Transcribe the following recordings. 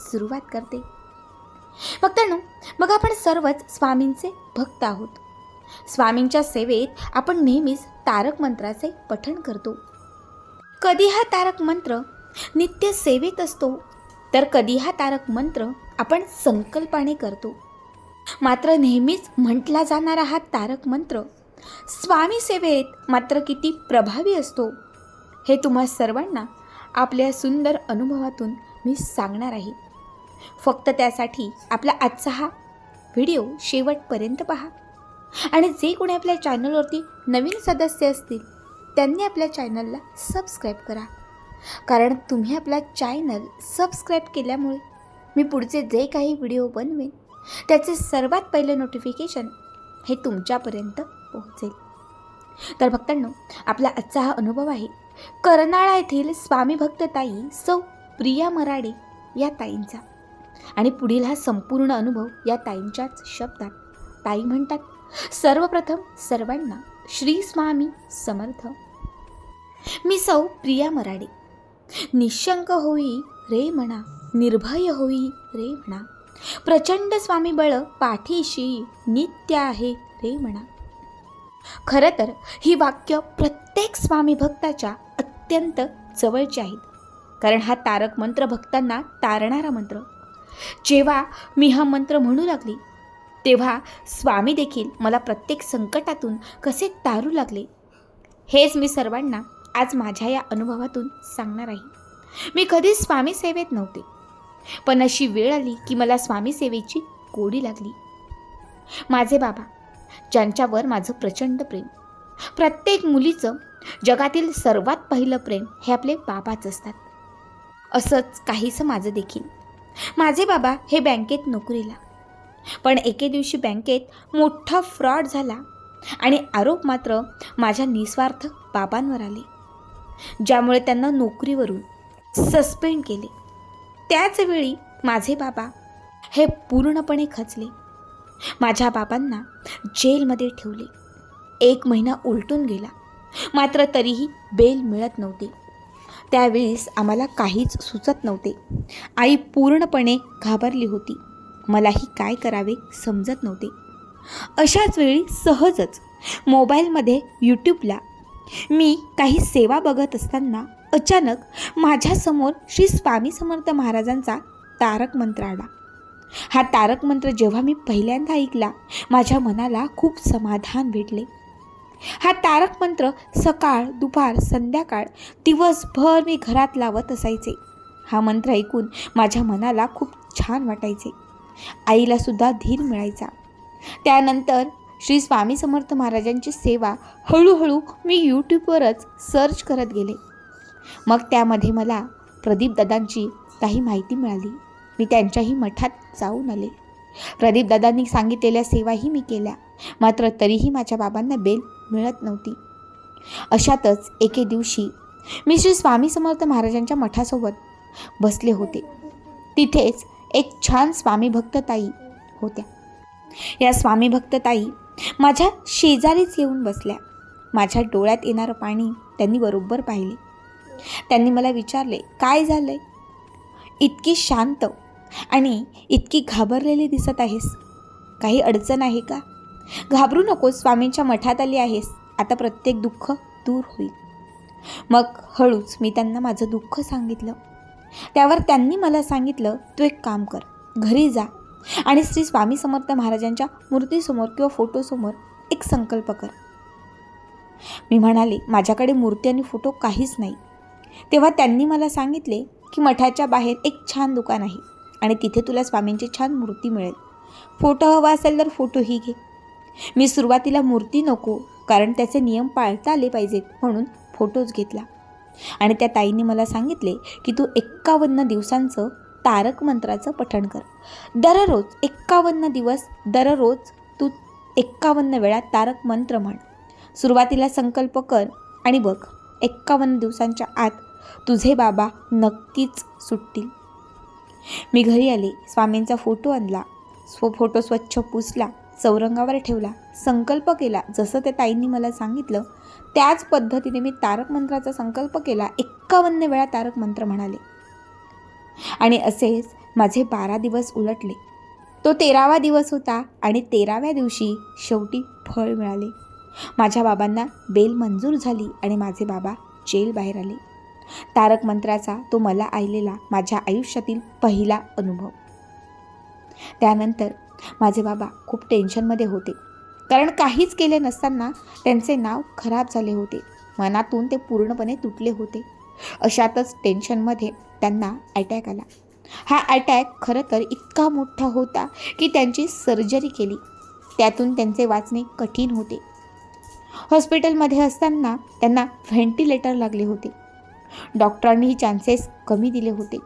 सुरुवात करते. भक्तांनो मग आपण सर्वच स्वामींचे भक्त आहोत. स्वामींच्या सेवेत आपण नेहमीच तारक मंत्राचे पठण करतो. कधी हा तारक मंत्र नित्य सेवेत असतो तर कधी हा तारक मंत्र आपण संकल्पाने करतो. मात्र नेहमीच म्हटला जाणारा हा तारक मंत्र स्वामी सेवेत मात्र किती प्रभावी असतो हे तुम्हा सर्वांना आपल्या सुंदर अनुभवातून मी सांगणार आहे. फक्त त्यासाठी आपला आजचा हा व्हिडिओ शेवटपर्यंत पहा. आणि जे कोणी आपल्या चॅनलवरती नवीन सदस्य असतील त्यांनी आपल्या चॅनलला सबस्क्राईब करा. कारण तुम्ही आपला चॅनल सबस्क्राईब केल्यामुळे मी पुढचे जे काही व्हिडिओ बनवेन त्याचे सर्वात पहिले नोटिफिकेशन हे तुमच्यापर्यंत पोहोचेल. तर भक्तांनो आपला आजचा हा अनुभव आहे. कर्नाळा येथील स्वामी भक्त ताई सौ प्रिया मराडे या ताईंचा. आणि पुढील हा संपूर्ण अनुभव या ताईंच्याच शब्दात. ताई म्हणतात सर्वप्रथम सर्वांना श्री स्वामी समर्थ. मी सौ प्रिया मराडे. निशंक होई रे म्हणा निर्भय होई रे म्हणा प्रचंड स्वामी बळ पाठीशी नित्य आहे रे म्हणा खरं तर ही वाक्य प्रत्येक स्वामी भक्ताच्या अत्यंत जवळची आहेत. कारण हा तारक मंत्र भक्तांना तारणारा मंत्र. जेव्हा मी हा मंत्र म्हणू लागली तेव्हा स्वामी देखील मला प्रत्येक संकटातून कसे तारू लागले हेच मी सर्वांना आज माझ्या या अनुभवातून सांगणार आहे. मी कधीच स्वामी सेवेत नव्हते पण अशी वेळ आली की मला स्वामी सेवेची गोडी लागली. माझे बाबा ज्यांच्यावर माझं प्रचंड प्रेम प्रत्येक मुलीचं जगातील सर्वात पहिलं प्रेम हे आपले बाबाच असतात. असंच काहीसं माझं देखील माझे बाबा हे बँकेत नोकरीला. पण एके दिवशी बँकेत मोठा फ्रॉड झाला आणि आरोप मात्र माझ्या निस्वार्थ बाबांवर आले. ज्यामुळे त्यांना नोकरीवरून सस्पेंड केले. त्याचवेळी माझे बाबा हे पूर्णपणे खचले. माझ्या बाबांना जेलमध्ये ठेवले. एक महिना उलटून गेला. मात्र तरीही बेल मिळत नव्हती. त्यावेळेस आम्हाला काहीच सुचत नव्हते. आई पूर्णपणे घाबरली होती. मलाही काय करावे समजत नव्हते. अशाच वेळी सहजच मोबाईलमध्ये यूट्यूबला मी काही सेवा बघत असताना अचानक माझ्यासमोर श्री स्वामी समर्थ महाराजांचा तारक मंत्र आला. हा तारक मंत्र जेव्हा मी पहिल्यांदा ऐकला माझ्या मनाला खूप समाधान भेटले. हा तारक मंत्र सकाळ दुपार संध्याकाळ दिवसभर मी घरात लावत असायचे. हा मंत्र ऐकून माझ्या मनाला खूप छान वाटायचे. आईला सुद्धा धीर मिळायचा. त्यानंतर श्री स्वामी समर्थ महाराजांची सेवा हळूहळू मी यूट्यूबवरच सर्च करत गेले. मग त्यामध्ये मला प्रदीप दादांची काही माहिती मिळाली. मी त्यांच्याही मठात जाऊन आले. प्रदीप दादांनी सांगितलेल्या सेवाही मी केल्या. मात्र तरीही माझ्या बाबांना बेल मिळत नव्हती. अशातच एके दिवशी मी श्री स्वामी समर्थ महाराजांच्या मठासोबत बसले होते. तिथेच एक छान स्वामी भक्तताई होत्या. या स्वामी भक्तताई माझ्या शेजारीच येऊन बसल्या. माझ्या डोळ्यात येणारं पाणी त्यांनी बरोबर पाहिले. त्यांनी मला विचारले काय झालंय? इतकी शांत आणि इतकी घाबरलेली दिसत आहेस. काही अडचण आहे का? घाबरू नको स्वामींच्या मठात आली आहेस. आता प्रत्येक दुःख दूर होईल. मग हळूच मी त्यांना माझं दुःख सांगितलं. त्यावर त्यांनी मला सांगितलं तू एक काम कर घरी जा आणि श्री स्वामी समर्थ महाराजांच्या मूर्तीसमोर किंवा फोटोसमोर एक संकल्प कर. मी म्हणाले माझ्याकडे मूर्ती आणि फोटो काहीच नाही. तेव्हा त्यांनी मला सांगितले की मठाच्या बाहेर एक छान दुकान आहे. आणि तिथे तुला स्वामींची छान मूर्ती मिळेल. फोटो हवा असेल तर फोटोही घे. मी सुरुवातीला मूर्ती नको कारण त्याचे नियम पाळता आले पाहिजेत म्हणून फोटोज घेतला. आणि त्या ताईने मला सांगितले की तू एक्कावन्न दिवसांचं तारक मंत्राचं पठण कर. दररोज एक्कावन्न दिवस दररोज तू एक्कावन्न वेळा तारक मंत्र म्हण. सुरुवातीला संकल्प कर आणि बघ एक्कावन्न दिवसांच्या आत तुझे बाबा नक्कीच सुटतील. मी घरी आले स्वामींचा फोटो आणला. स्व फोटो स्वच्छ पुसला चौरंगावर ठेवला संकल्प केला जसं त्या ताईंनी मला सांगितलं त्याच पद्धतीने मी तारक मंत्राचा संकल्प केला एक्कावन्न वेळा तारक मंत्र म्हणाले. आणि असेच माझे बारा दिवस उलटले. तो तेरावा दिवस होता आणि तेराव्या दिवशी शेवटी फळ मिळाले. माझ्या बाबांना बेल मंजूर झाली आणि माझे बाबा जेल बाहेर आले. तारक मंत्राचा तो मला आलेला माझ्या आयुष्यातील पहिला अनुभव. त्यानंतर माझे बाबा खूप टेन्शनमध्ये होते. कारण काहीच केले नसताना त्यांचे नाव खराब झाले होते. मनातून ते पूर्णपणे तुटले होते. अशातच टेन्शनमध्ये त्यांना अटॅक आला. हा अटॅक खरं तर इतका मोठा होता की त्यांची सर्जरी केली. त्यातून त्यांचे वाचणे कठीण होते. हॉस्पिटलमध्ये असताना त्यांना व्हेंटिलेटर लागले होते. डॉक्टरांनीही चान्सेस कमी दिले होते.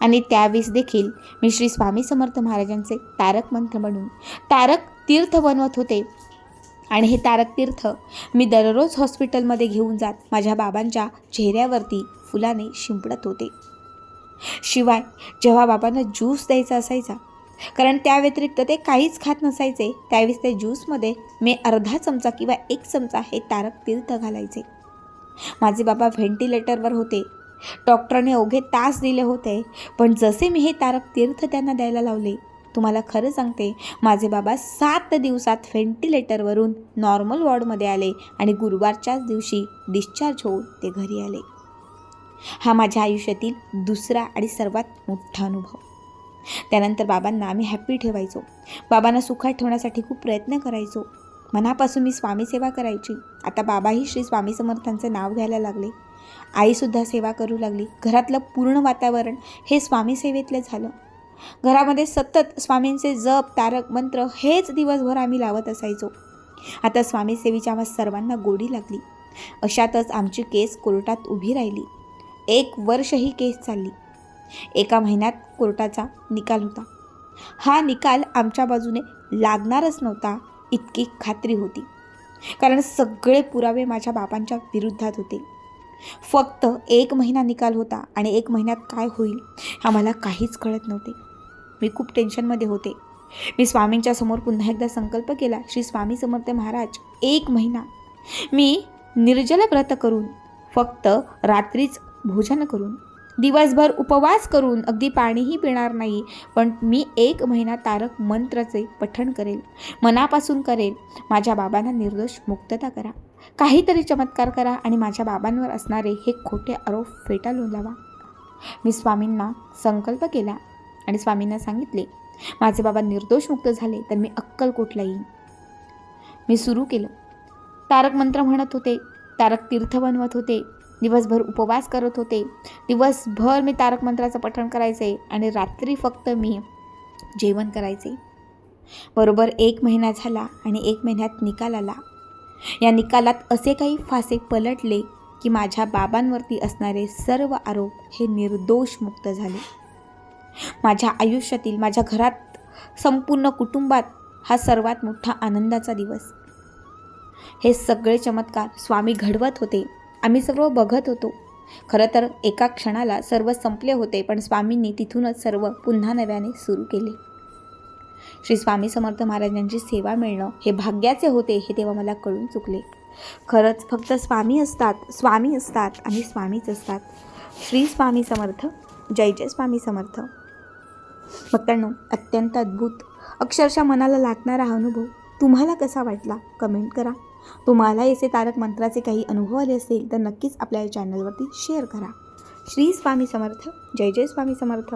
आणि त्यावेळेस देखील मी श्री स्वामी समर्थ महाराजांचे तारक मंत्र म्हणून तारक तीर्थ बनवत होते. आणि हे तारक तीर्थ मी दररोज हॉस्पिटलमध्ये घेऊन जात माझ्या बाबांच्या चेहऱ्यावरती फुलाने शिंपडत होते. शिवाय जेव्हा बाबांना ज्यूस द्यायचा असायचा कारण त्या व्यतिरिक्त ते काहीच खात नसायचे त्यावेळेस त्या ज्यूसमध्ये मी अर्धा चमचा किंवा एक चमचा हे तारक तीर्थ घालायचे. माझे बाबा व्हेंटिलेटरवर होते. डॉक्टरने अवघे तास दिले होते पण जसे मी हे तारक तीर्थ त्यांना द्यायला लावले तुम्हाला खरं सांगते माझे बाबा सात दिवसात व्हेंटिलेटरवरून नॉर्मल वॉर्डमध्ये आले आणि गुरुवारच्याच दिवशी डिस्चार्ज होऊन ते घरी आले. हा माझ्या आयुष्यातील दुसरा आणि सर्वात मोठा अनुभव. त्यानंतर बाबांना आम्ही हॅप्पी ठेवायचो. बाबांना सुखात ठेवण्यासाठी खूप प्रयत्न करायचो. मनापासून मी स्वामी सेवा करायची. आता बाबाही श्री स्वामी समर्थांचं नाव घ्यायला लागले. आईसुद्धा सेवा करू लागली. घरातलं पूर्ण वातावरण हे स्वामी सेवेतलं झालं. घरामध्ये सतत स्वामींचे जप तारक मंत्र हेच दिवसभर आम्ही लावत असायचो. आता स्वामी सेवेची आम्हा सर्वांना गोडी लागली. अशातच आमची केस कोर्टात उभी राहिली. एक वर्ष ही केस चालली. एका महिन्यात कोर्टाचा निकाल होता. हा निकाल आमच्या बाजूने लागणारच नव्हता. इतकी खात्री होती. कारण सगळे पुरावे माझ्या बाबांच्या विरुद्धात होते. फक्त एक महिना निकाल होता आणि एक महिन्यात काय होईल आम्हाला काहीच कळत नव्हते. मी खूप टेन्शनमध्ये होते. मी स्वामींच्या समोर पुन्हा एकदा संकल्प केला श्री स्वामी समर्थ महाराज एक महिना. मी निर्जल व्रत करून फक्त रात्रीच भोजन करून दिवसभर उपवास करून अगदी पाणीही पिणार नाही पण मी एक महिना तारक मंत्राचे पठण करेल मनापासून करेल. माझ्या बाबांना निर्दोष मुक्तता करा. काहीतरी चमत्कार करा आणि माझ्या बाबांवर असणारे हे खोटे आरोप फेटाळून लावा. मी स्वामींना संकल्प केला आणि स्वामींना सांगितले माझे बाबा निर्दोष मुक्त झाले तर मी अक्कलकोटला येईन मी सुरू केलं. तारक मंत्र म्हणत होते तारक तीर्थ बनवत होते दिवसभर उपवास करत होते. दिवसभर मी तारक मंत्राचं पठण करायचे आणि रात्री फक्त मी जेवण करायचे. बरोबर एक महिना झाला आणि एक महिन्यात निकाल आला. या निकालात असे काही फासे पलटले की माझ्या बाबांवरती असणारे सर्व आरोप हे निर्दोष मुक्त झाले. माझ्या आयुष्यातील माझ्या घरात संपूर्ण कुटुंबात हा सर्वात मोठा आनंदाचा दिवस. हे सगळे चमत्कार स्वामी घडवत होते. आम्ही सर्व बघत होतो. खरं तर एका क्षणाला सर्व संपले होते पण स्वामींनी तिथूनच सर्व पुन्हा नव्याने सुरू केले. श्री स्वामी समर्थ महाराजांची सेवा मिळणं हे भाग्याचे होते हे तेव्हा मला कळून चुकले. खरंच फक्त स्वामी असतात स्वामी असतात आणि स्वामीच असतात. श्री स्वामी समर्थ जय जय स्वामी समर्थ. भक्तांनो अत्यंत अद्भुत अक्षरशः मनाला लागणारा हा अनुभव तुम्हाला कसा वाटला? कमेंट करा. तुम्हाला याचे तारक मंत्राचे काही अनुभव आले असतील तर नक्कीच आपल्या चॅनलवरती शेअर करा. श्री स्वामी समर्थ. जय जय स्वामी समर्थ.